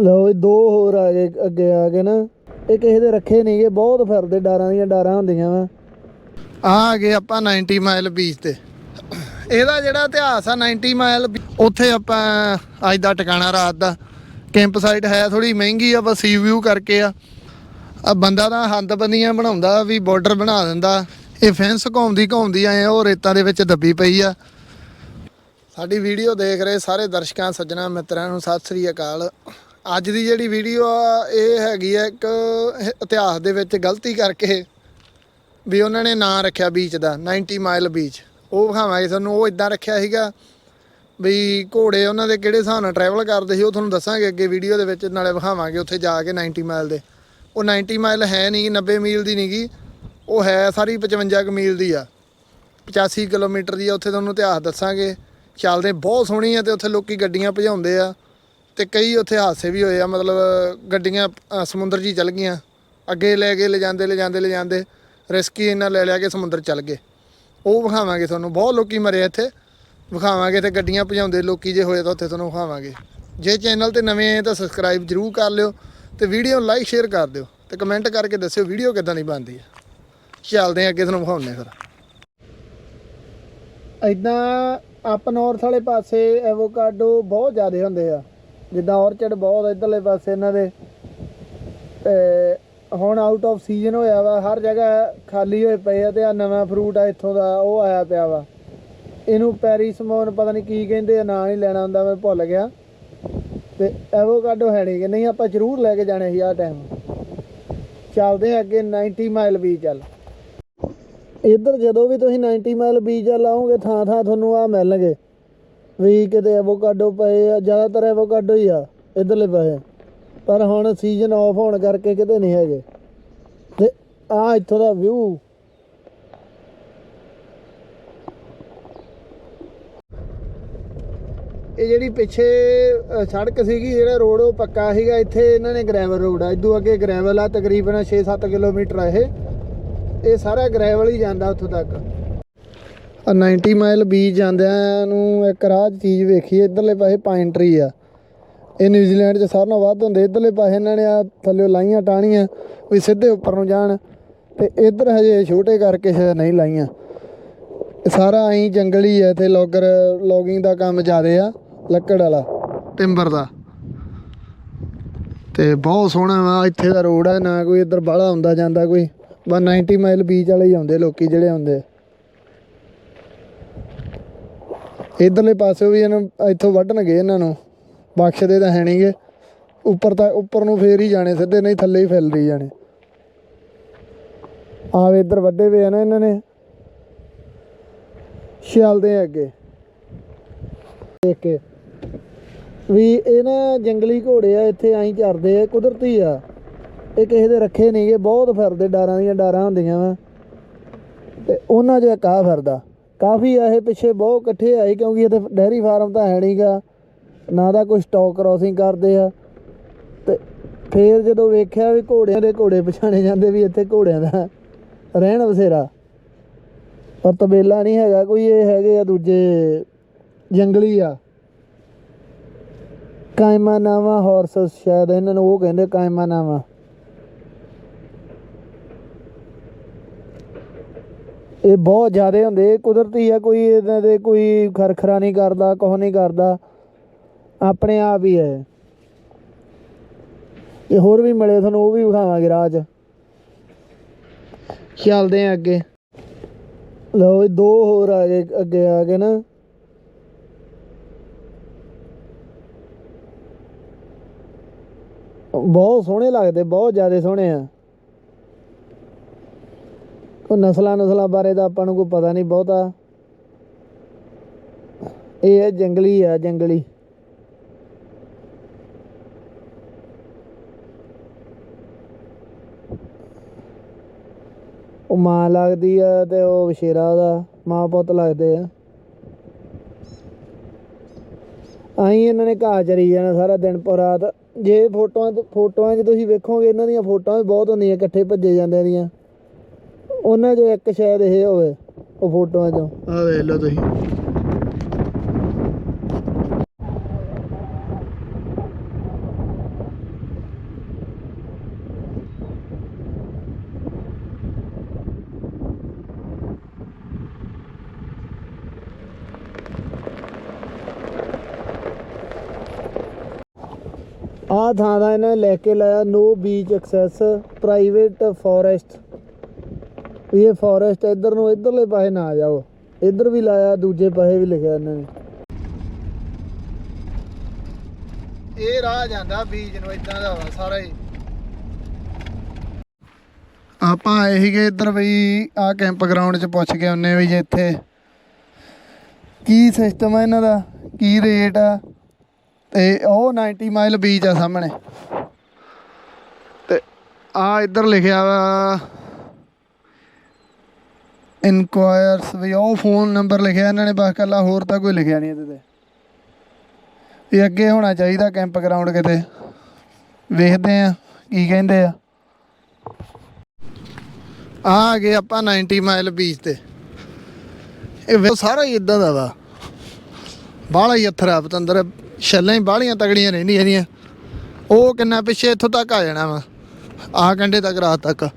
ਲਓ ਇਹ ਦੋ ਹੋਰ ਆ ਗਏ, ਅੱਗੇ ਆ ਗਏ ਨਾ। ਇਹ ਕਿਸੇ ਦੇ ਰੱਖੇ ਨਹੀਂਗੇ ਬਹੁਤ ਫਿਰਦੇ ਡਾਰਾਂ ਦੀਆਂ ਡਾਰਾਂ ਹੁੰਦੀਆਂ ਵਾ। ਆ ਗਏ ਆਪਾਂ 90 ਮਾਈਲ ਬੀਚ ਤੇ। ਇਹਦਾ ਜਿਹੜਾ ਇਤਿਹਾਸ ਆ 90 ਮਾਈਲ ਉੱਥੇ ਆਪਾਂ ਅੱਜ ਦਾ ਟਿਕਾਣਾ ਰਾਤ ਦਾ। ਕੈਂਪ ਸਾਈਟ ਹੈ ਥੋੜੀ ਮਹਿੰਗੀ ਆ, ਬਸ ਸੀ ਵਿਊ ਕਰਕੇ ਆ। ਆ ਬੰਦਾ ਤਾਂ ਹੰਦ ਬੰਦੀਆਂ ਬਣਾਉਂਦਾ, ਵੀ ਬਾਰਡਰ ਬਣਾ ਦਿੰਦਾ। ਇਹ ਫੈਂਸ ਘੁੰਮਦੀ ਘੁੰਮਦੀ ਆਏ ਉਹ ਰੇਤਾਂ ਦੇ ਵਿੱਚ ਦੱਬੀ ਪਈ ਆ। ਸਾਡੀ ਵੀਡੀਓ ਦੇਖ ਰਹੇ ਸਾਰੇ ਦਰਸ਼ਕਾਂ, ਸੱਜਣਾ, ਮਿੱਤਰਾਂ ਨੂੰ ਸਤਿ ਸ੍ਰੀ ਅਕਾਲ। ਅੱਜ ਦੀ ਜਿਹੜੀ ਵੀਡੀਓ ਆ, ਇਹ ਹੈਗੀ ਆ ਇੱਕ ਇਤਿਹਾਸ ਦੇ ਵਿੱਚ ਗਲਤੀ ਕਰਕੇ ਵੀ ਉਹਨਾਂ ਨੇ ਨਾਂ ਰੱਖਿਆ ਬੀਚ ਦਾ 90 ਮਾਈਲ ਬੀਚ ਉਹ ਵਿਖਾਵਾਂਗੇ ਤੁਹਾਨੂੰ, ਉਹ ਇਦਾਂ ਰੱਖਿਆ ਸੀਗਾ ਵੀ ਘੋੜੇ ਉਹਨਾਂ ਦੇ ਕਿਹੜੇ ਹਿਸਾਬ ਨਾਲ ਟਰੈਵਲ ਕਰਦੇ ਸੀ, ਉਹ ਤੁਹਾਨੂੰ ਦੱਸਾਂਗੇ ਅੱਗੇ ਵੀਡੀਓ ਦੇ ਵਿੱਚ, ਨਾਲੇ ਵਿਖਾਵਾਂਗੇ ਉੱਥੇ ਜਾ ਕੇ 90 ਮਾਈਲ ਦੇ। ਉਹ 90 ਮਾਈਲ ਹੈ ਨਹੀਂ 90 ਮੀਲ ਦੀ ਨਹੀਂਗੀ ਉਹ ਹੈ ਸਾਰੀ 55 ਕੁ ਮੀਲ ਦੀ ਆ। 85 ਕਿਲੋਮੀਟਰ ਦੀ ਆ, ਉੱਥੇ ਤੁਹਾਨੂੰ ਇਤਿਹਾਸ ਦੱਸਾਂਗੇ। ਚੱਲਦੇ ਬਹੁਤ ਸੋਹਣੀ ਆ ਤੇ ਉੱਥੇ ਲੋਕੀ ਗੱਡੀਆਂ ਭਜਾਉਂਦੇ ਆ। ਤੇ ਕਈ ਉੱਥੇ ਹਾਦਸੇ ਵੀ ਹੋਏ ਆ ਮਤਲਬ ਗੱਡੀਆਂ ਅ, ਸਮੁੰਦਰ 'ਚ ਹੀ ਚੱਲ ਗਈਆਂ। ਅੱਗੇ ਲੈ ਕੇ ਲੈ ਜਾਂਦੇ ਲੈ ਜਾਂਦੇ ਲੈ ਜਾਂਦੇ ਰਿਸਕੀ ਇੰਨਾ ਲੈ ਲਿਆ ਕੇ ਸਮੁੰਦਰ ਚੱਲ ਗਏ। ਉਹ ਵਿਖਾਵਾਂਗੇ ਤੁਹਾਨੂੰ ਬਹੁਤ ਲੋਕੀ ਮਰੇ ਆ ਇੱਥੇ। ਵਿਖਾਵਾਂਗੇ ਤੇ ਗੱਡੀਆਂ ਭਜਾਉਂਦੇ ਲੋਕੀ ਜੇ ਹੋਏ ਤਾਂ ਉੱਥੇ ਤੁਹਾਨੂੰ ਵਿਖਾਵਾਂਗੇ। ਜੇ ਚੈਨਲ ਤੇ ਨਵੇਂ ਆਏ ਤਾਂ ਸਬਸਕ੍ਰਾਈਬ ਜਰੂਰ ਕਰ ਲਿਓ ਤੇ ਵੀਡੀਓ ਨੂੰ ਲਾਈਕ ਸ਼ੇਅਰ ਕਰ ਦਿਓ ਤੇ ਕਮੈਂਟ ਕਰਕੇ ਦੱਸਿਓ ਵੀਡੀਓ ਕਿੱਦਾਂ ਦੀ ਬਣਦੀ ਹੈ ਚੱਲਦੇ ਆ ਅੱਗੇ ਤੁਹਾਨੂੰ ਵਿਖਾਉਂਦੇ ਫਿਰ। ਇਦਾਂ ਅਪ ਨਾਰਥ ਵਾਲੇ ਪਾਸੇ ਐਵੋਕਾਡੋ ਬਹੁਤ ਜ਼ਿਆਦਾ ਹੁੰਦੇ ਆ। ਜਿੱਦਾਂ ਔਰਚਡ ਬਹੁਤ ਇਧਰਲੇ ਪਾਸੇ ਇਹਨਾਂ ਦੇ ਹੁਣ ਆਊਟ ਆਫ ਸੀਜ਼ਨ ਹੋਇਆ ਵਾ, ਹਰ ਜਗ੍ਹਾ ਖਾਲੀ ਹੋਏ ਪਏ ਆ ਤੇ ਆ ਨਵਾਂ ਫਰੂਟ ਆ ਇੱਥੋਂ ਦਾ, ਉਹ ਆਇਆ ਪਿਆ ਵਾ। ਇਹਨੂੰ ਪੈਰੀਸਮੋਨ ਪਤਾ ਨਹੀਂ ਕੀ ਕਹਿੰਦੇ ਆ, ਨਾਂ ਨਹੀਂ ਲੈਣਾ ਹੁੰਦਾ, ਮੈਂ ਭੁੱਲ ਗਿਆ। ਤੇ ਐਵੋਕਾਡੋ ਹੈ ਨਹੀਂ ਕਿ, ਨਹੀਂ, ਆਪਾਂ ਜ਼ਰੂਰ ਲੈ ਕੇ ਜਾਣੇ ਸੀ ਆ ਟਾਈਮ ਚੱਲਦੇ ਆ ਅੱਗੇ 90 ਮਾਈਲ ਬੀਚ ਚੱਲ ਇੱਧਰ ਜਦੋਂ ਵੀ ਤੁਸੀਂ 90 ਮਾਈਲ ਬੀਜ ਲਾਓਗੇ ਥਾਂ ਥਾਂ ਤੁਹਾਨੂੰ ਆ ਮਿਲਣਗੇ। ਵੀ ਕਿਤੇ ਐਵੋਕਾਡੋ ਪਏ ਆ, ਜ਼ਿਆਦਾਤਰ ਐਵੋਕਾਡੋ ਹੀ ਆ, ਇੱਧਰਲੇ ਪਾਸੇ। ਪਰ ਹੁਣ ਸੀਜ਼ਨ ਆਫ ਹੋਣ ਕਰਕੇ ਕਿਤੇ ਨਹੀਂ ਹੈਗੇ। ਤੇ ਆ ਇੱਥੋਂ ਦਾ ਵਿਊ ਇਹ ਜਿਹੜੀ ਪਿੱਛੇ ਸੜਕ ਸੀਗੀ, ਜਿਹੜਾ ਰੋਡ ਉਹ ਪੱਕਾ ਸੀਗਾ, ਇੱਥੇ ਇਹਨਾਂ ਨੇ ਗ੍ਰੈਵਲ ਰੋਡ ਆ। ਇਦੋਂ ਅੱਗੇ ਗ੍ਰੈਵਲ ਆ, ਤਕਰੀਬਨ 6-7 ਕਿਲੋਮੀਟਰ ਆ ਇਹ। ਇਹ ਸਾਰਾ ਗ੍ਰੈਵਲ ਹੀ ਜਾਂਦਾ ਉੱਥੋਂ ਤੱਕ। 90 ਮਾਈਲ ਬੀਚ ਜਾਂਦਿਆਂ ਨੂੰ ਇੱਕ ਰਾਹ 'ਚ ਚੀਜ਼ ਵੇਖੀ, ਇਧਰਲੇ ਪਾਸੇ ਪਾਈਨ ਟਰੀ ਆ। ਇਹ ਨਿਊਜ਼ੀਲੈਂਡ 'ਚ ਸਾਰਿਆਂ ਨਾਲੋਂ ਵੱਧ ਹੁੰਦੇ, ਇਧਰਲੇ ਪਾਸੇ ਇਹਨਾਂ ਨੇ ਆ ਥੱਲੇ ਲਾਈਆਂ ਟਾਹਣੀਆਂ, ਵੀ ਸਿੱਧੇ ਉੱਪਰ ਨੂੰ ਜਾਣ, ਤੇ ਇਧਰ ਹਜੇ ਛੋਟੇ ਕਰਕੇ ਸ਼ਾਇਦ ਨਹੀਂ ਲਾਈਆਂ। ਸਾਰਾ ਐਂ ਜੰਗਲ ਹੀ ਹੈ ਇੱਥੇ ਲੋਗਰ ਲੋਗਿੰਗ ਦਾ ਕੰਮ ਜ਼ਿਆਦੇ ਆ, ਲੱਕੜ ਵਾਲਾ ਟਿੰਬਰ ਦਾ। ਤੇ ਬਹੁਤ ਸੋਹਣਾ ਵਾ, ਇੱਥੇ ਦਾ ਰੋਡ ਆ, ਨਾ ਕੋਈ ਇੱਧਰ ਬਾਹਲਾ ਹੁੰਦਾ ਜਾਂਦਾ ਕੋਈ। ਬਸ 90 ਮਾਈਲ ਬੀਚ ਵਾਲੇ ਹੀ ਆਉਂਦੇ, ਲੋਕੀ ਜਿਹੜੇ ਆਉਂਦੇ ਇਧਰਲੇ ਪਾਸੇ ਵੀ ਇਹਨਾਂ ਇੱਥੋਂ ਵੱਢਣਗੇ ਇਹਨਾਂ ਨੂੰ। ਬਖਸ਼ਦੇ ਤਾਂ ਹੈ ਨਹੀਂਗੇ ਉੱਪਰ ਤਾਂ, ਉੱਪਰ ਨੂੰ ਫੇਰ ਹੀ ਜਾਣੇ, ਸਿੱਧੇ ਨਹੀਂ ਥੱਲੇ ਹੀ ਫੈਲਦੀ ਜਾਣੇ। ਆਵੇ ਇੱਧਰ ਵੱਡੇ ਵੇ ਆ ਨਾ ਇਹਨਾਂ ਨੇ। ਛਿਆਲਦੇ ਆ ਅੱਗੇ। ਦੇਖ ਕੇ। ਵੀ ਇਹ ਨਾ ਜੰਗਲੀ ਘੋੜੇ ਆ, ਇੱਥੇ ਐਂ ਚਰਦੇ ਆ, ਕੁਦਰਤੀ ਆ। ਇਹ ਕਿਸੇ ਦੇ ਰੱਖੇ ਨਹੀਂਗੇ ਬਹੁਤ ਫਿਰਦੇ, ਡਾਰਾਂ ਦੀਆਂ ਡਾਰਾਂ ਹੁੰਦੀਆਂ ਵਾ। ਤੇ ਉਹਨਾਂ 'ਚ ਇੱਕ ਆਹ ਫਿਰਦਾ। ਕਾਫੀ ਆ ਇਹ ਪਿੱਛੇ ਬਹੁਤ ਇਕੱਠੇ ਆਏ ਕਿਉਂਕਿ ਇੱਥੇ ਡੈਰੀ ਫਾਰਮ ਤਾਂ ਹੈ ਨਹੀਂਗਾ। ਨਾ ਦਾ ਕੋਈ ਸਟਾਕ ਕ੍ਰਾਸਿੰਗ ਕਰਦੇ ਆ। ਤੇ ਫੇਰ ਜਦੋਂ ਵੇਖਿਆ ਵੀ ਘੋੜਿਆਂ ਦੇ ਘੋੜੇ ਪਛਾਣੇ ਜਾਂਦੇ ਵੀ ਇੱਥੇ ਘੋੜਿਆਂ ਦਾ ਰਹਿਣ ਬਸੇਰਾ। ਪਰ ਤਬੇਲਾ ਨਹੀਂ ਹੈਗਾ, ਕੋਈ ਇਹ ਹੈਗੇ ਆ ਦੂਜੇ ਜੰਗਲੀ ਆ। ਕਾਇਮਾ ਨਾਵਾ ਹਾਰਸਸ ਸ਼ਾਇਦ ਇਹਨਾਂ ਨੂੰ ਉਹ ਕਹਿੰਦੇ ਕਾਇਮਾ ਨਾਵਾ ਇਹ ਬਹੁਤ ਜ਼ਿਆਦੇ ਹੁੰਦੇ ਕੁਦਰਤੀ ਆ, ਕੋਈ ਇਹਨਾਂ ਦੇ ਕੋਈ ਖਰਖਰਾ ਨਹੀਂ ਕਰਦਾ, ਕੁਛ ਨਹੀਂ ਕਰਦਾ। ਆਪਣੇ ਆਪ ਹੀ ਹੈ। ਇਹ ਹੋਰ ਵੀ ਮਿਲੇ, ਤੁਹਾਨੂੰ ਉਹ ਵੀ ਵਿਖਾਵਾਂਗੇ ਰਾਹ 'ਚ। ਚੱਲਦੇ ਆ ਅੱਗੇ। ਲਓ ਇਹ ਦੋ ਹੋਰ ਆ ਗਏ, ਅੱਗੇ ਆ ਗਏ ਨਾ। ਬਹੁਤ ਸੋਹਣੇ ਲੱਗਦੇ, ਬਹੁਤ ਜ਼ਿਆਦਾ ਸੋਹਣੇ ਆ। ਉਹ ਨਸਲਾਂ ਨਸਲਾਂ ਬਾਰੇ ਤਾਂ ਆਪਾਂ ਨੂੰ ਕੋਈ ਪਤਾ ਨਹੀਂ ਬਹੁਤਾ। ਇਹ ਹੈ ਜੰਗਲੀ ਆ, ਜੰਗਲੀ। ਉਹ ਮਾਂ ਲੱਗਦੀ ਆ ਤੇ ਉਹ ਵਸ਼ੇਰਾ ਦਾ ਮਾਂ ਪੁੱਤ ਲੱਗਦੇ ਆ। ਆਈ ਇਹਨਾਂ ਨੇ ਘਾਹ ਚਰੀ ਜਾਣਾ ਸਾਰਾ ਦਿਨ ਪਰ ਰਾਤ। ਜੇ ਫੋਟੋਆਂ ਫੋਟੋਆਂ 'ਚ ਤੁਸੀਂ ਵੇਖੋਗੇ, ਇਹਨਾਂ ਦੀਆਂ ਫੋਟੋਆਂ ਵੀ ਬਹੁਤ ਹੁੰਦੀਆਂ, ਇਕੱਠੇ ਭੱਜੇ ਜਾਂਦੇ ਦੀਆਂ। ਉਹਨਾਂ ਜੋ ਇੱਕ ਸ਼ਾਇਦ ਇਹ ਹੋਵੇ ਉਹ ਫੋਟੋਆਂ ਚੋਂ। ਆ ਵੇਖ ਲਓ ਤੁਸੀਂ। ਆ ਥਾਂ ਦਾ ਇਹਨਾਂ ਨੇ ਲਿਖ ਕੇ ਲਾਇਆ no beach access private forest ਇਹ ਫੋਰੈਸਟ ਇੱਧਰ ਨੂੰ ਇੱਧਰਲੇ ਪਾਸੇ ਨਾ ਜਾਓ। ਇੱਧਰ ਵੀ ਲਾਇਆ ਦੂਜੇ ਪਾਸੇ ਵੀ ਲਿਖਿਆ ਇਹਨਾਂ ਨੇ। ਇਹ ਰਾਹ ਜਾਂਦਾ ਬੀਚ ਨੂੰ ਇਦਾਂ ਦਾ ਵਾ ਸਾਰਾ ਹੀ। ਆਪਾਂ ਆਏ ਸੀਗੇ ਇੱਧਰ ਬਈ ਆ ਕੈਂਪ ਗਰਾਊਂਡ 'ਚ ਪੁੱਛ ਕੇ ਆਉਨੇ ਵੀ ਜੇ ਇੱਥੇ। ਕੀ ਸਿਸਟਮ ਆ ਇਹਨਾਂ ਦਾ? ਕੀ ਰੇਟ ਆ? ਤੇ ਉਹ 90 ਮਾਈਲ ਬੀਚ ਆ ਸਾਹਮਣੇ। ਤੇ ਆ ਇੱਧਰ ਲਿਖਿਆ ਵਾ ਇਨਕੁਆਇਰਸ ਵੀ ਉਹ ਫੋਨ ਨੰਬਰ ਲਿਖਿਆ, ਇਹਨਾਂ ਨੇ ਬਸ ਕੱਲਾ ਹੋਰ ਤਾਂ ਕੋਈ ਲਿਖਿਆ ਨਹੀਂ ਇਹਦੇ ਤੇ। ਇਹ ਅੱਗੇ ਹੋਣਾ ਚਾਹੀਦਾ ਕੈਂਪ ਗਰਾਊਂਡ ਕਿਤੇ। ਵੇਖਦੇ ਆ ਕੀ ਕਹਿੰਦੇ ਆ। ਆ ਗਏ ਆਪਾਂ 90 ਮਾਈਲ ਬੀਚ ਤੇ। ਇਹ ਸਾਰਾ ਹੀ ਇਦਾਂ ਦਾ ਵਾ। ਬਾਹਲਾ ਹੀ ਅਥਰਾ ਪਤੰਦਰ। ਛੱਲਾਂ ਹੀ ਬਾਹਲੀਆਂ ਤਗੜੀਆਂ ਰਹਿੰਦੀਆਂ ਇਹਦੀਆਂ। ਉਹ ਕਿੰਨਾ ਪਿੱਛੇ ਇੱਥੋਂ ਤੱਕ ਆ ਜਾਣਾ ਵਾ। ਆ ਕੰਡੇ ਤੱਕ, ਰਾਤ ਤੱਕ।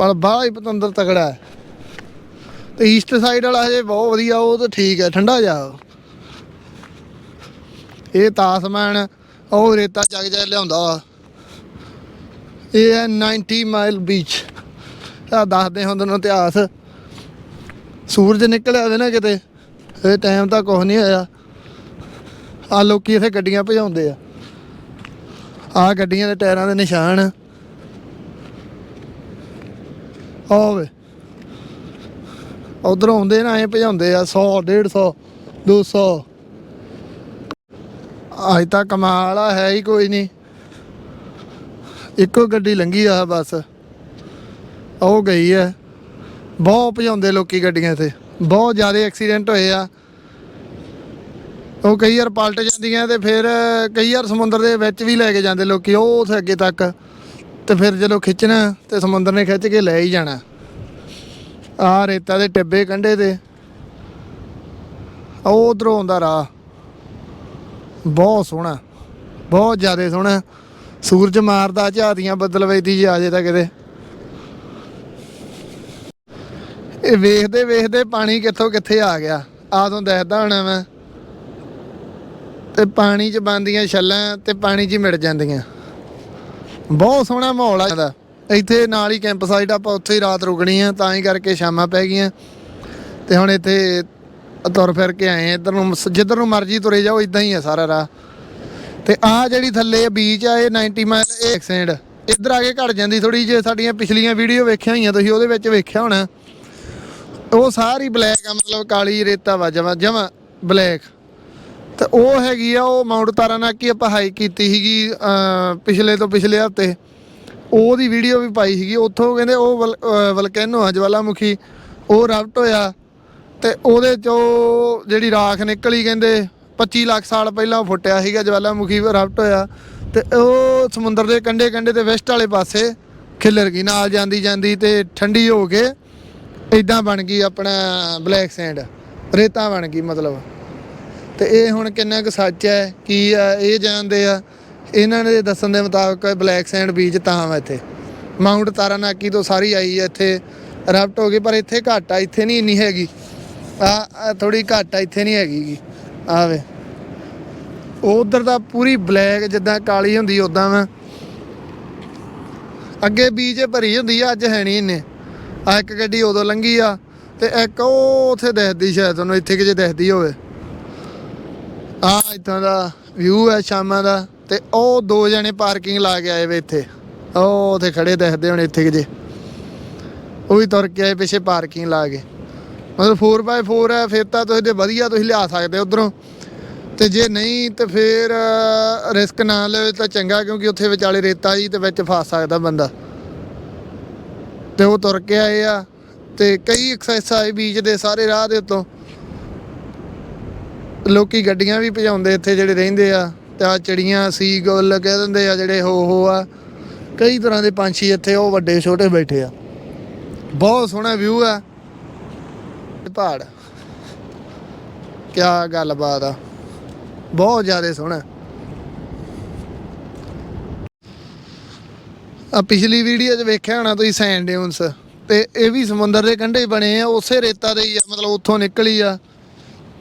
ਪਰ ਬਾਹਲਾ ਹੀ ਪਤੰਦਰ ਤਗੜਾ ਹੈ। ਤੇ ਈਸਟ ਸਾਈਡ ਵਾਲਾ ਹਜੇ ਬਹੁਤ ਵਧੀਆ, ਉਹ ਤਾਂ ਠੀਕ ਹੈ, ਠੰਡਾ ਜਾ ਇਹ ਤਾਸਮਾਨ ਉਹ ਰੇਤਾ ਜਗ ਜਾ ਲਿਆਉਂਦਾ ਵਾ। ਇਹ ਹੈ 90 ਮਾਈਲ ਬੀਚ ਆ ਦੱਸਦੇ ਹੁੰਦੇ ਨੂੰ ਇਤਿਹਾਸ। ਸੂਰਜ ਨਿਕਲਿਆ ਹੋਵੇ ਨਾ ਕਿਤੇ, ਇਹ ਟਾਈਮ ਤਾਂ ਕੁਝ ਨਹੀਂ ਹੋਇਆ। ਆ ਲੋਕੀ ਇੱਥੇ ਗੱਡੀਆਂ ਭਜਾਉਂਦੇ ਆ। ਆ ਗੱਡੀਆਂ ਦੇ ਟਾਇਰਾਂ ਦੇ ਨਿਸ਼ਾਨ। ਹੋਵੇ ਉਧਰੋਂ ਆਉਂਦੇ ਨਾ, ਐ ਭਜਾਉਂਦੇ ਆ 100 150 200 ਅੱਜ ਤਾਂ ਕਮਾਲ ਆ, ਹੈ ਹੀ ਕੋਈ ਨਹੀਂ। ਇੱਕੋ ਗੱਡੀ ਲੰਘੀ ਆ ਬਸ। ਉਹ ਗਈ ਹੈ ਬਹੁਤ ਭਜਾਉਂਦੇ ਲੋਕੀ ਗੱਡੀਆਂ ਤੇ ਬਹੁਤ ਜ਼ਿਆਦਾ ਐਕਸੀਡੈਂਟ ਹੋਏ ਆ। ਉਹ ਕਈ ਵਾਰ ਪਲਟ ਜਾਂਦੀਆਂ ਤੇ ਫਿਰ ਕਈ ਵਾਰ ਸਮੁੰਦਰ ਦੇ ਵਿੱਚ ਵੀ ਲੈ ਕੇ ਜਾਂਦੇ ਲੋਕੀ, ਉਹ ਉੱਥੇ ਅੱਗੇ ਤੱਕ। ਤੇ ਫਿਰ ਜਦੋਂ ਖਿੱਚਣਾ ਤੇ ਸਮੁੰਦਰ ਨੇ ਖਿੱਚ ਕੇ ਲੈ ਹੀ ਜਾਣਾ। ਆ ਰੇਤਾ ਦੇ ਟਿੱਬੇ ਕੰਢੇ ਤੇ। ਉਹ ਉਧਰੋਂ ਆਉਂਦਾ ਰਾਹ। ਬਹੁਤ ਸੋਹਣਾ, ਬਹੁਤ ਜ਼ਿਆਦਾ ਸੋਹਣਾ। ਸੂਰਜ ਮਾਰਦਾ, ਝਾਤੀਆਂ ਬੱਦਲ ਵੇਦੀ ਜੇ ਆ ਜੇ ਤਾਂ ਕਿਤੇ। ਇਹ ਵੇਖਦੇ ਵੇਖਦੇ ਪਾਣੀ ਕਿੱਥੋਂ ਕਿੱਥੇ ਆ ਗਿਆ। ਆਦੋਂ ਦੱਸਦਾ ਹੋਣਾ ਮੈਂ। ਤੇ ਪਾਣੀ 'ਚ ਬੰਦੀਆਂ ਛੱਲਾਂ ਤੇ ਪਾਣੀ 'ਚ ਹੀ ਮਿਟ ਜਾਂਦੀਆਂ। ਬਹੁਤ ਸੋਹਣਾ ਮਾਹੌਲ ਆ ਇਹਦਾ। ਇੱਥੇ ਨਾਲ ਹੀ ਕੈਂਪ ਸਾਈਟ ਆਪਾਂ ਉੱਥੇ ਹੀ ਰਾਤ ਰੁਕਣੀ ਆ, ਤਾਂ ਹੀ ਕਰਕੇ ਸ਼ਾਮਾਂ ਪੈ ਗਈਆਂ। ਤੇ ਹੁਣ ਇੱਥੇ ਤੁਰ ਫਿਰ ਕੇ ਆਏ ਆ, ਇੱਧਰ ਨੂੰ ਜਿੱਧਰ ਨੂੰ ਮਰਜ਼ੀ ਤੁਰੇ ਜਾਓ ਇਦਾਂ ਹੀ ਆ ਸਾਰਾ ਰਾਹ। ਤੇ ਆ ਜਿਹੜੀ ਥੱਲੇ ਬੀਚ ਆ, ਇਹ 90 ਮਾਈਲ ਇਹ ਐਕਸੈਂਡ ਇੱਧਰ ਆ ਕੇ ਘਟ ਜਾਂਦੀ ਥੋੜੀ ਜੇ ਸਾਡੀਆਂ ਪਿਛਲੀਆਂ ਵੀਡੀਓ ਵੇਖਿਆ ਹੋਈਆਂ, ਤੁਸੀਂ ਉਹਦੇ ਵਿੱਚ ਵੇਖਿਆ ਹੋਣਾ। ਉਹ ਸਾਰੀ ਬਲੈਕ ਆ, ਮਤਲਬ ਕਾਲੀ ਰੇਤਾ ਵਾ, ਜਮਾ ਜਮਾ ਬਲੈਕ ਤੇ ਉਹ ਹੈਗੀ ਆ, ਉਹ ਮਾਊਂਟ ਤਾਰਾਨਾਕੀ ਆਪਾਂ ਹਾਈਕ ਕੀਤੀ ਸੀਗੀ ਪਿਛਲੇ ਤੋਂ ਪਿਛਲੇ ਹਫ਼ਤੇ। ਉਹਦੀ ਵੀਡੀਓ ਵੀ ਪਾਈ ਸੀਗੀ। ਉੱਥੋਂ ਕਹਿੰਦੇ ਉਹ ਵਲ- ਅਹ ਵਲਕੈਨੋ ਆ, ਜਵਾਲਾਮੁਖੀ, ਉਹ ਰਫਟ ਹੋਇਆ। ਤੇ ਉਹਦੇ ਚੋਂ ਜਿਹੜੀ ਰਾਖ ਨਿਕਲੀ ਕਹਿੰਦੇ 25 ਲੱਖ ਸਾਲ ਪਹਿਲਾਂ ਫੁੱਟਿਆ ਸੀਗਾ, ਜਵਾਲਾਮੁਖੀ ਰਫਟ ਹੋਇਆ। ਤੇ ਉਹ ਸਮੁੰਦਰ ਦੇ ਕੰਢੇ ਕੰਢੇ ਤੇ ਵੈਸਟ ਵਾਲੇ ਪਾਸੇ ਖਿਲਰ ਗਈ, ਨਾਲ ਜਾਂਦੀ ਜਾਂਦੀ ਤੇ ਠੰਡੀ ਹੋ ਕੇ ਇਦਾਂ ਬਣ ਗਈ ਆਪਣਾ ਬਲੈਕ ਸੈਂਡ ਰੇਤਾ ਬਣ ਗਈ ਮਤਲਬ। ਤੇ ਇਹ ਹੁਣ ਕਿੰਨਾ ਕੁ ਸੱਚ ਹੈ, ਕੀ ਆ ਇਹ ਜਾਣਦੇ ਆ। ਇਹਨਾਂ ਨੇ ਦੱਸਣ ਦੇ ਮੁਤਾਬਕ ਬਲੈਕ ਸੈਂਡ ਬੀਚ ਤਾਂ ਵਾ ਇੱਥੇ। ਮਾਊਂਟ ਤਾਰਾਨਾਕੀ ਤੋਂ ਸਾਰੀ ਆਈ ਹੈ ਇੱਥੇ ਰਫਟ ਹੋ ਗਈ, ਪਰ ਇੱਥੇ ਘਾਟਾ ਇੱਥੇ ਨਹੀਂ ਇੰਨੀ ਹੈਗੀ। ਆ ਥੋੜੀ ਘਾਟਾ ਇੱਥੇ ਨਹੀਂ ਹੈਗੀ ਆਵੇ ਆ ਵੇ। ਉਧਰ ਤਾਂ ਪੂਰੀ ਬਲੈਕ, ਜਿੱਦਾਂ ਕਾਲੀ ਹੁੰਦੀ ਉਦਾਂ ਵਾ। ਅੱਗੇ ਬੀਚ ਭਰੀ ਹੁੰਦੀ ਆ, ਅੱਜ ਹੈ ਨਹੀਂ ਇੰਨੇ। ਆ ਇੱਕ ਗੱਡੀ ਉਦੋਂ ਲੰਘੀ ਆ, ਤੇ ਇੱਕ ਉਹ ਉਥੇ ਦਿਖਦੀ ਸ਼ਾਇਦ ਤੁਹਾਨੂੰ, ਇੱਥੇ ਕਿ ਜੇ ਦਿਖਦੀ ਹੋਵੇ। ਆ ਇਦਾਂ ਦਾ ਵਿਊ ਹੈ ਸ਼ਾਮਾਂ ਦਾ ਤੇ ਉਹ ਦੋ ਜਣੇ ਪਾਰਕਿੰਗ ਲਾ ਕੇ ਆਏ ਵੇ ਇੱਥੇ। ਉਹ ਉਥੇ ਖੜੇ ਦਿਖਦੇ ਹੁਣ ਇੱਥੇ ਕਿ ਜੇ ਉਹ ਵੀ ਤੁਰ ਕੇ ਆਏ ਪਿੱਛੇ ਪਾਰਕਿੰਗ ਲਾ ਕੇ। ਮਤਲਬ 4x4 ਹੈ, ਫਿਰ ਤਾਂ ਤੁਸੀਂ ਤੇ ਵਧੀਆ ਤੁਸੀਂ ਲਿਆ ਸਕਦੇ ਉਧਰੋਂ। ਤੇ ਜੇ ਨਹੀਂ ਤੇ ਫਿਰ ਰਿਸਕ ਨਾ ਲਵੇ ਤਾਂ ਚੰਗਾ, ਕਿਉਂਕਿ ਉੱਥੇ ਵਿਚਾਲੇ ਰੇਤਾ ਜੀ ਤੇ ਵਿੱਚ ਫਸ ਸਕਦਾ ਬੰਦਾ। ਤੇ ਉਹ ਤੁਰ ਕੇ ਆਏ ਆ। ਤੇ ਕਈ ਐਕਸੈਸ ਆਏ ਬੀਚ ਦੇ ਸਾਰੇ ਰਾਹ ਦੇ ਉੱਤੋਂ। ਲੋਕੀ ਗੱਡੀਆਂ ਵੀ ਭਜਾਉਂਦੇ ਇੱਥੇ ਜਿਹੜੇ ਰਹਿੰਦੇ ਆ ਤੇ ਆ ਚਿੜੀਆਂ ਸੀ ਗੁੱਲ ਕਹਿ ਦਿੰਦੇ ਆ ਜਿਹੜੇ ਹੋ ਹੋ ਆ। ਕਈ ਤਰ੍ਹਾਂ ਦੇ ਪੰਛੀ ਇੱਥੇ ਉਹ ਵੱਡੇ ਛੋਟੇ ਬੈਠੇ ਆ। ਬਹੁਤ ਸੋਹਣਾ ਵਿਊ ਆ। ਪਹਾੜ। ਕਿਆ ਗੱਲਬਾਤ ਆ। ਬਹੁਤ ਜ਼ਿਆਦਾ ਸੋਹਣਾ। ਆ ਪਿਛਲੀ ਵੀਡੀਓ 'ਚ ਵੇਖਿਆ ਹੋਣਾ ਤੁਸੀਂ ਸੈਂਡ ਡਿਊਨਸ ਤੇ ਇਹ ਵੀ ਸਮੁੰਦਰ ਦੇ ਕੰਢੇ ਬਣੇ ਆ, ਉਸੇ ਰੇਤਾ ਦੇ ਹੀ ਆ, ਮਤਲਬ ਉੱਥੋਂ ਨਿਕਲੀ ਆ।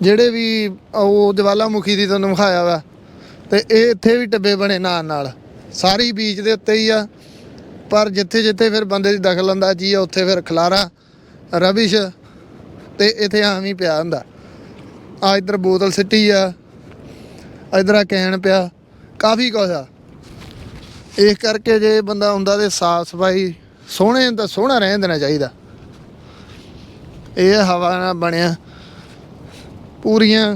ਜਿਹੜੇ ਵੀ ਉਹ ਜਵਾਲਾਮੁਖੀ ਦੀ ਤੁਹਾਨੂੰ ਵਿਖਾਇਆ ਵਾ। ਤੇ ਇਹ ਇੱਥੇ ਵੀ ਟੱਬੇ ਬਣੇ ਨਾਲ ਨਾਲ। ਸਾਰੀ ਬੀਚ ਦੇ ਉੱਤੇ ਹੀ ਆ। ਪਰ ਜਿੱਥੇ ਜਿੱਥੇ ਫਿਰ ਬੰਦੇ ਦੀ ਦਖਲ ਅੰਦਾਜ਼ੀ ਆ, ਉੱਥੇ ਫਿਰ ਖਲਾਰਾ ਰਵਿਸ਼ ਤੇ ਇੱਥੇ ਆਮ ਹੀ ਪਿਆ ਹੁੰਦਾ। ਆ ਇੱਧਰ ਬੋਤਲ ਸਿੱਟੀ ਆ ਇੱਧਰ ਆ ਕੈਨ ਪਿਆ। ਕਾਫੀ ਕੁਛ ਆ। ਇਸ ਕਰਕੇ ਜੇ ਬੰਦਾ ਹੁੰਦਾ ਤੇ ਸਾਫ਼ ਸਫ਼ਾਈ ਸੋਹਣੇ ਤਾਂ ਸੋਹਣਾ ਰਹਿਣ ਦੇਣਾ ਚਾਹੀਦਾ। ਇਹ ਹਵਾ ਨਾਲ ਬਣਿਆ। ਪੂਰੀਆਂ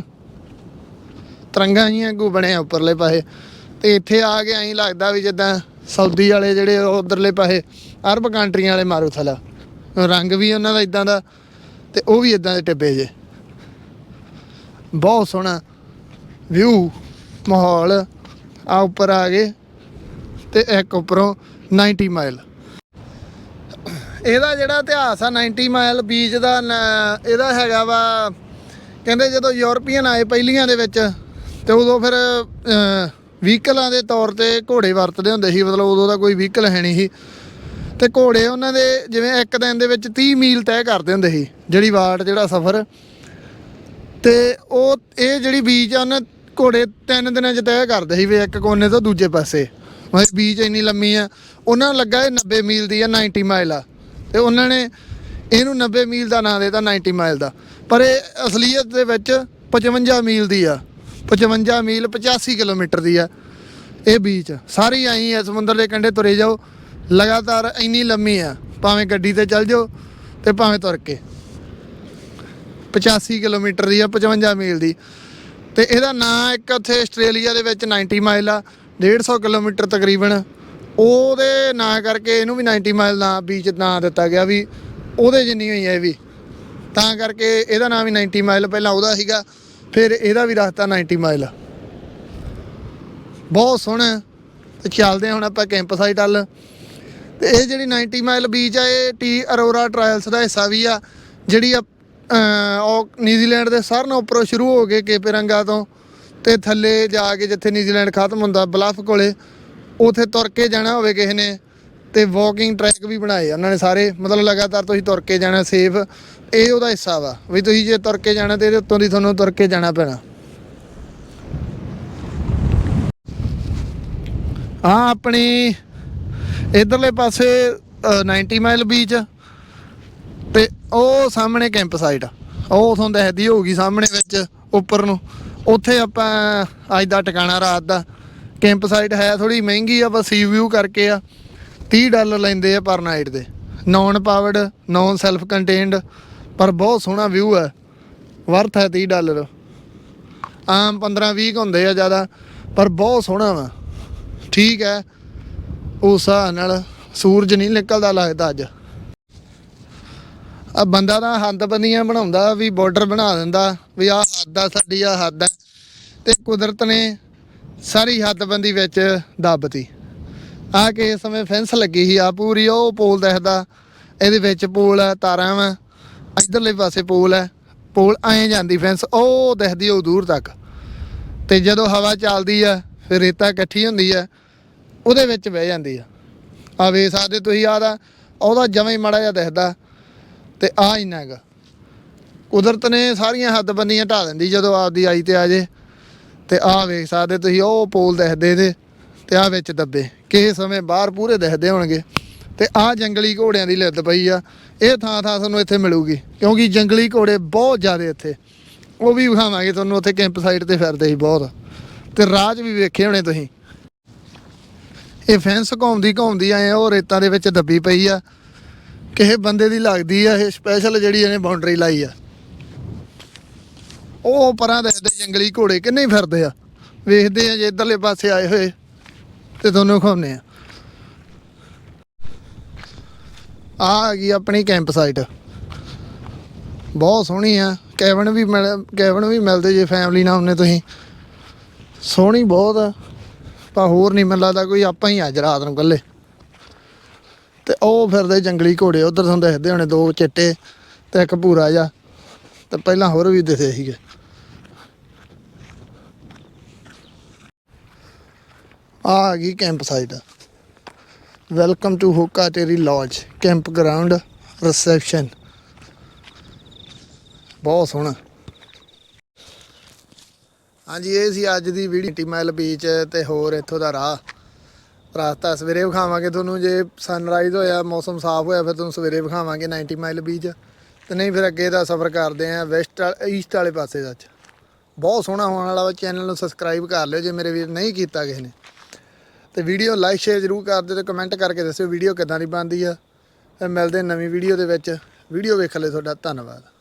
ਤਰੰਗਾਂ ਜੀਆਂ ਕੋ ਬਣਿਆ ਉੱਪਰਲੇ ਪਾਸੇ। ਤੇ ਇੱਥੇ ਆ ਕੇ ਐਂ ਲੱਗਦਾ ਵੀ ਜਿੱਦਾਂ ਸਾਊਦੀ ਵਾਲੇ ਜਿਹੜੇ ਉਧਰਲੇ ਪਾਸੇ, ਅਰਬ ਕੰਟਰੀਆਂ ਵਾਲੇ ਮਾਰੂ ਥਲਾ ਰੰਗ ਵੀ ਉਹਨਾਂ ਦਾ ਇਦਾਂ ਦਾ ਤੇ ਉਹ ਵੀ ਇਦਾਂ ਦੇ ਟਿੱਬੇ ਜੇ। ਬਹੁਤ ਸੋਹਣਾ ਵਿਊ, ਮਾਹੌਲ ਆ ਉੱਪਰ ਆ ਗਏ ਤੇ ਇੱਕ ਉੱਪਰੋਂ 90 ਮਾਈਲ ਇਹਦਾ ਜਿਹੜਾ ਇਤਿਹਾਸ ਆ 90 ਮਾਈਲ ਬੀਚ ਦਾ ਇਹਦਾ ਹੈਗਾ ਵਾ ਕਹਿੰਦੇ ਜਦੋਂ ਯੂਰਪੀਅਨ ਆਏ ਪਹਿਲੀਆਂ ਦੇ ਵਿੱਚ, ਤੇ ਉਦੋਂ ਫਿਰ ਵਹੀਕਲਾਂ ਦੇ ਤੌਰ ਤੇ ਘੋੜੇ ਵਰਤਦੇ ਹੁੰਦੇ ਸੀ, ਮਤਲਬ ਉਦੋਂ ਦਾ ਕੋਈ ਵਹੀਕਲ ਹੈ ਨਹੀਂ ਸੀ। ਤੇ ਘੋੜੇ ਉਹਨਾਂ ਦੇ ਜਿਵੇਂ ਇੱਕ ਦਿਨ ਦੇ ਵਿੱਚ 30 ਮੀਲ ਤੈਅ ਕਰਦੇ ਹੁੰਦੇ ਸੀ, ਜਿਹੜੀ ਵਾਟ, ਜਿਹੜਾ ਸਫ਼ਰ। ਤੇ ਉਹ, ਇਹ ਜਿਹੜੀ ਬੀਚ ਆ, ਉਹਨਾਂ ਘੋੜੇ ਤਿੰਨ ਦਿਨਾਂ 'ਚ ਤੈਅ ਕਰਦੇ ਸੀ ਵੀ ਇੱਕ ਕੋਨੇ ਤੋਂ ਦੂਜੇ ਪਾਸੇ। ਮਤਲਬ ਬੀਚ ਇੰਨੀ ਲੰਮੀ ਆ, ਉਹਨਾਂ ਨੂੰ ਲੱਗਾ ਇਹ 90 ਮੀਲ ਦੀ ਆ 90 ਮਾਈਲ ਆ। ਤੇ ਉਹਨਾਂ ਨੇ ਇਹਨੂੰ 90 ਮੀਲ ਦਾ ਨਾਂ ਦੇਤਾ 90 ਮਾਈਲ ਦਾ। ਪਰ ਇਹ ਅਸਲੀਅਤ ਦੇ ਵਿੱਚ 55 ਮੀਲ ਦੀ ਆ। 55 ਮੀਲ 85 ਕਿਲੋਮੀਟਰ ਦੀ ਆ। ਇਹ ਬੀਚ। ਸਾਰੀ ਆਈ ਆ, ਸਮੁੰਦਰ ਦੇ ਕੰਢੇ ਤੁਰੇ ਜਾਓ। ਲਗਾਤਾਰ ਇੰਨੀ ਲੰਮੀ ਆ, ਭਾਵੇਂ ਗੱਡੀ ਤੇ ਚੱਲ ਜਾਓ ਤੇ ਭਾਵੇਂ ਤੁਰ ਕੇ। 85 ਕਿਲੋਮੀਟਰ ਦੀ ਆ 55 ਮੀਲ ਦੀ। ਤੇ ਇਹਦਾ ਨਾਂ ਇੱਕ ਉੱਥੇ ਆਸਟ੍ਰੇਲੀਆ ਦੇ ਵਿੱਚ 90 ਮਾਈਲ ਆ 150 ਕਿਲੋਮੀਟਰ ਤਕਰੀਬਨ। ਉਹਦੇ ਨਾਂ ਕਰਕੇ ਇਹਨੂੰ ਵੀ 90 ਮਾਈਲ ਨਾਂ, ਬੀਚ ਨਾਂ ਦਿੱਤਾ ਗਿਆ ਵੀ, ਉਹਦੇ ਜਿੰਨੀ ਹੋਈ ਹੈ ਇਹ ਵੀ। ਤਾਂ ਕਰਕੇ ਇਹਦਾ ਨਾਮ ਵੀ 90 ਮਾਈਲ ਪਹਿਲਾਂ ਉਹਦਾ ਸੀਗਾ ਫਿਰ ਇਹਦਾ ਵੀ ਰਸਤਾ 90 ਮਾਈਲ ਬਹੁਤ ਸੋਹਣਾ ਤੇ ਚੱਲਦੇ ਹਾਂ ਹੁਣ ਆਪਾਂ ਕੈਂਪ ਸਾਈਟ ਵੱਲ। ਤੇ ਇਹ ਜਿਹੜੀ 90 ਮਾਈਲ ਬੀਚ ਆ ਇਹ ਟੀ ਅਰੋਰਾ ਟ੍ਰਾਇਲਸ ਦਾ ਹਿੱਸਾ ਵੀ ਆ ਜਿਹੜੀ ਆ, ਉਹ ਨਿਊਜ਼ੀਲੈਂਡ ਦੇ ਸਾਰਿਆਂ ਨੂੰ ਉੱਪਰੋਂ ਸ਼ੁਰੂ ਹੋ ਕੇ ਕੇਪੇਰੰਗਾ ਤੋਂ ਤੇ ਥੱਲੇ ਜਾ ਕੇ ਜਿੱਥੇ ਨਿਊਜ਼ੀਲੈਂਡ ਖਤਮ ਹੁੰਦਾ ਬਲਫ ਕੋਲੇ ਉਥੇ ਤੁਰ ਕੇ ਜਾਣਾ ਹੋਵੇ ਕਿਸੇ ਨੇ। ਤੇ ਵਾਕਿੰਗ ਟਰੈਕ ਵੀ ਬਣਾਏ ਉਹਨਾਂ ਨੇ ਸਾਰੇ ਮਤਲਬ ਲਗਾਤਾਰ ਤੁਸੀਂ ਤੁਰ ਕੇ ਜਾਣਾ ਸੇਫ ਇਹ ਉਹਦਾ ਹਿੱਸਾ ਵਾ ਵੀ ਤੁਸੀਂ ਜੇ ਤੁਰ ਕੇ ਜਾਣਾ ਤੇ ਇਹਦੇ ਉੱਤੋਂ ਦੀ ਤੁਹਾਨੂੰ ਤੁਰ ਕੇ ਜਾਣਾ ਪੈਣਾ। ਆ ਆਪਣੀ ਇਧਰਲੇ ਪਾਸੇ ਅ, 90 ਮਾਈਲ ਬੀਚ ਤੇ ਉਹ ਸਾਹਮਣੇ ਕੈਂਪ ਸਾਈਟ ਉਹ ਉਥੋਂ ਦਿਖਦੀ ਹੋਊਗੀ ਸਾਹਮਣੇ ਵਿੱਚ ਉੱਪਰ ਨੂੰ। ਉੱਥੇ ਆਪਾਂ ਅੱਜ ਦਾ ਟਿਕਾਣਾ ਰਾਤ ਦਾ। ਕੈਂਪ ਸਾਈਟ ਹੈ ਥੋੜੀ ਮਹਿੰਗੀ ਆ ਬਸ ਸੀ ਵਿਊ ਕਰਕੇ ਆ। 30 ਡਾਲਰ ਲੈਂਦੇ ਆ ਪਰ ਨਾਈਟ ਦੇ। Non powered non self contained ਪਰ ਬਹੁਤ ਸੋਹਣਾ ਵਿਊ ਹੈ ਵਰਥ ਹੈ 30 ਡਾਲਰ। ਆਮ 15 20 ਹੁੰਦੇ ਆ ਜ਼ਿਆਦਾ, ਪਰ ਬਹੁਤ ਸੋਹਣਾ ਵਾ। ਠੀਕ ਹੈ ਉਸ ਹਿਸਾਬ ਨਾਲ ਸੂਰਜ ਨਹੀਂ ਨਿਕਲਦਾ ਲੱਗਦਾ ਅੱਜ। ਆ ਬੰਦਾ ਤਾਂ ਹੱਦਬੰਦੀਆਂ ਬਣਾਉਂਦਾ, ਵੀ ਬਾਰਡਰ ਬਣਾ ਦਿੰਦਾ, ਵੀ ਆਹ ਹੱਦ ਆ ਸਾਡੀ ਆ ਹੱਦ ਹੈ ਤੇ ਕੁਦਰਤ ਨੇ ਸਾਰੀ ਹੱਦਬੰਦੀ ਵਿੱਚ ਦੱਬਤੀ ਆ ਕੇ ਇਸ ਸਮੇਂ ਫੈਂਸ ਲੱਗੀ ਸੀ ਆ ਪੂਰੀ, ਉਹ ਪੋਲ ਦਿਖਦਾ। ਇਹਦੇ ਵਿੱਚ ਪੋਲ ਹੈ ਤਾਰਾਂ ਵਾ। ਇਧਰਲੇ ਪਾਸੇ ਪੋਲ ਹੈ ਪੋਲ ਐਂ ਜਾਂਦੀ ਫੈਂਸ ਉਹ ਦਿਖਦੀ ਉਹ ਦੂਰ ਤੱਕ। ਤੇ ਜਦੋਂ ਹਵਾ ਚੱਲਦੀ ਆ, ਫਿਰ ਰੇਤਾ ਇਕੱਠੀ ਹੁੰਦੀ ਆ, ਉਹਦੇ ਵਿੱਚ ਬਹਿ ਜਾਂਦੀ ਆ। ਆ ਵੇ ਸਕਦੇ ਤੁਸੀਂ ਆਦਾ ਉਹਦਾ ਜਮਾਂ ਹੀ ਮਾੜਾ ਜਿਹਾ ਦਿਖਦਾ। ਤੇ ਆ ਇੰਨਾ ਹੈਗਾ। ਕੁਦਰਤ ਨੇ ਸਾਰੀਆਂ ਹੱਦਬੰਦੀਆਂ ਢਾ ਦਿੰਦੀ ਜਦੋਂ ਆਪਦੀ ਆਈ ਤੇ ਆ ਜੇ। ਤੇ ਆ ਵੇਖ ਸਕਦੇ ਤੁਸੀਂ, ਉਹ ਪੋਲ ਦਿਖਦੇ ਇਹਦੇ। ਤੇ ਆ ਵਿੱਚ ਦੱਬੇ। ਕਿਸੇ ਸਮੇਂ ਬਾਹਰ ਪੂਰੇ ਦਿਖਦੇ ਹੋਣਗੇ। ਤੇ ਆ ਜੰਗਲੀ ਘੋੜਿਆਂ ਦੀ ਲਿੱਦ ਪਈ ਆ। ਇਹ ਥਾਂ ਥਾਂ ਤੁਹਾਨੂੰ ਇੱਥੇ ਮਿਲੂਗੀ। ਕਿਉਂਕਿ ਜੰਗਲੀ ਘੋੜੇ ਬਹੁਤ ਜ਼ਿਆਦੇ ਇੱਥੇ। ਉਹ ਵੀ ਵਿਖਾਵਾਂਗੇ ਤੁਹਾਨੂੰ, ਉੱਥੇ ਕੈਂਪ ਸਾਈਟ ਤੇ ਫਿਰਦੇ ਸੀ ਬਹੁਤ। ਤੇ ਰਾਜ ਵੀ ਵੇਖੇ ਹੋਣੇ ਤੁਸੀਂ। ਇਹ ਫੈਂਸ ਘੁੰਮਦੀ ਘੁੰਮਦੀ ਆਏ ਉਹ ਰੇਤਾਂ ਦੇ ਵਿੱਚ ਦੱਬੀ ਪਈ ਆ। ਕਿਸੇ ਬੰਦੇ ਦੀ ਲੱਗਦੀ ਆ, ਇਹ ਸਪੈਸ਼ਲ ਜਿਹੜੀ ਇਹਨੇ ਬਾਉਂਡਰੀ ਲਾਈ ਆ। ਉਹ ਪਰਾਂ ਦੇਖਦੇ ਜੰਗਲੀ ਘੋੜੇ ਕਿੰਨੇ ਹੀ ਫਿਰਦੇ ਆ। ਵੇਖਦੇ ਆ ਜੇ ਇਧਰਲੇ ਪਾਸੇ ਆਏ ਹੋਏ। ਤੇ ਤੁਹਾਨੂੰ ਖਾਉਨੇ ਆ। ਆ ਆ ਆਪਣੀ ਕੈਂਪ ਸਾਈਟ। ਬਹੁਤ ਸੋਹਣੀ ਆ। ਕੈਬਨ ਵੀ ਮਿਲ ਕੈਬਨ ਵੀ ਮਿਲਦੇ ਜੇ ਫੈਮਿਲੀ ਨਾਲ ਹੁੰਨੇ ਤੁਸੀਂ। ਸੋਹਣੀ ਬਹੁਤ ਆ। ਪਰ ਹੋਰ ਨਹੀਂ ਮੈਨੂੰ ਲੱਗਦਾ ਕੋਈ ਆਪਾਂ ਹੀ ਅੱਜ ਰਾਤ ਨੂੰ ਇਕੱਲੇ। ਤੇ ਉਹ ਫਿਰਦੇ ਜੰਗਲੀ ਘੋੜੇ, ਉਧਰ ਤੁਹਾਨੂੰ ਦੇਖਦੇ ਹੋਣੇ ਦੋ ਚਿੱਟੇ ਤੇ ਇੱਕ ਭੂਰਾ ਜਿਹਾ। ਤੇ ਪਹਿਲਾਂ ਹੋਰ ਵੀ ਦਿਸੇ ਸੀਗੇ। ਆ ਆ ਗਈ camp site. Welcome to Hoka Terry Lodge camp ground reception. ਬਹੁਤ ਸੋਹਣਾ। ਹਾਂਜੀ, ਇਹ ਸੀ ਅੱਜ ਦੀ ਵੀਡੀਓ ਟੀਮੈਲ ਬੀਚ ਤੇ ਹੋਰ ਇੱਥੋਂ ਦਾ ਰਾਹ। ਰਸਤਾ ਸਵੇਰੇ ਵਿਖਾਵਾਂਗੇ ਤੁਹਾਨੂੰ, ਜੇ ਸਨਰਾਈਜ਼ ਹੋਇਆ, ਮੌਸਮ ਸਾਫ਼ ਹੋਇਆ, ਫਿਰ ਤੁਹਾਨੂੰ ਸਵੇਰੇ ਵਿਖਾਵਾਂਗੇ 90 ਮਾਈਲ ਬੀਚ ਤੇ ਨਹੀਂ, ਫਿਰ ਅੱਗੇ ਦਾ ਸਫ਼ਰ ਕਰਦੇ ਆਂ ਵੈਸਟ ਈਸਟ ਵਾਲੇ ਪਾਸੇ ਦਾ ਬਹੁਤ ਸੋਹਣਾ ਹੋਣ ਵਾਲਾ ਵਾ ਚੈਨਲ ਨੂੰ ਸਬਸਕ੍ਰਾਈਬ ਕਰ ਲਿਓ, ਜੇ ਮੇਰੇ ਵੀਰ ਨਹੀਂ ਕੀਤਾ ਕਿਸੇ ਨੇ। ਤੇ ਵੀਡੀਓ ਲਾਈਕ ਸ਼ੇਅਰ ਜ਼ਰੂਰ ਕਰ ਦਿਓ ਤੇ ਕਮੈਂਟ ਕਰਕੇ ਦੱਸਿਓ ਵੀਡੀਓ ਕਿੱਦਾਂ ਦੀ ਬਣਦੀ ਆ। ਤੇ ਮਿਲਦੇ ਨਵੀਂ ਵੀਡੀਓ ਦੇ ਵਿੱਚ। ਵੀਡੀਓ ਵੇਖ ਲਈ ਤੁਹਾਡਾ। ਧੰਨਵਾਦ।